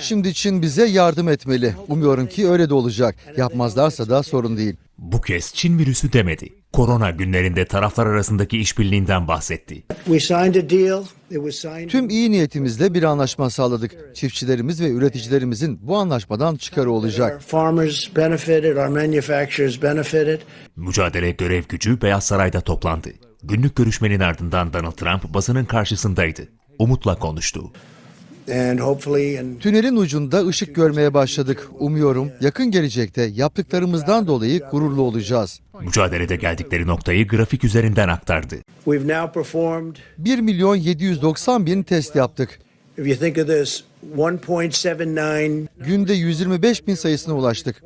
Şimdi Çin bize yardım etmeli. Umuyorum ki öyle de olacak. Yapmazlarsa da sorun değil. Bu kez Çin virüsü demedi. Korona günlerinde taraflar arasındaki işbirliğinden bahsetti. We signed a deal. It was signed. Tüm iyi niyetimizle bir anlaşma sağladık. Çiftçilerimiz ve üreticilerimizin bu anlaşmadan çıkarı olacak. farmers benefited, our manufacturers benefited. Mücadele görev gücü Beyaz Saray'da toplandı. Günlük görüşmenin ardından Donald Trump basının karşısındaydı. Umutla konuştu. And hopefully, and Tünelin ucunda ışık görmeye başladık. Umuyorum yakın gelecekte yaptıklarımızdan dolayı gururlu olacağız. Mücadelede geldikleri noktayı grafik üzerinden aktardı. we've now performed, 1 milyon 790 bin test yaptık. if you think of this, 1.79 Günde 125 bin sayısına ulaştık.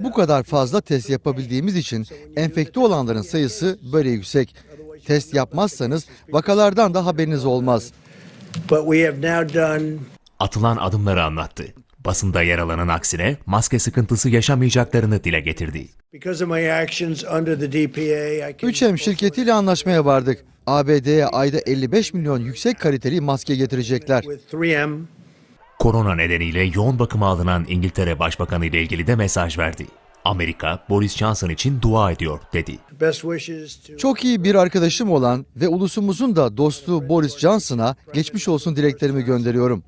Bu kadar fazla test yapabildiğimiz için enfekte olanların sayısı böyle yüksek. Test yapmazsanız vakalardan da haberiniz olmaz. But we have now done Atılan adımları anlattı. Basında yer alanın aksine maske sıkıntısı yaşamayacaklarını dile getirdi. because of my actions under the DPA. I can 3M şirketiyle anlaşmaya vardık. ABD'ye ayda 55 milyon yüksek kaliteli maske getirecekler. with 3M. Korona nedeniyle yoğun bakıma alınan İngiltere Başbakanı ile ilgili de mesaj verdi. Amerika, Boris Johnson için dua ediyor dedi. Çok iyi bir arkadaşım olan ve ulusumuzun da dostu Boris Johnson'a geçmiş olsun dileklerimi gönderiyorum.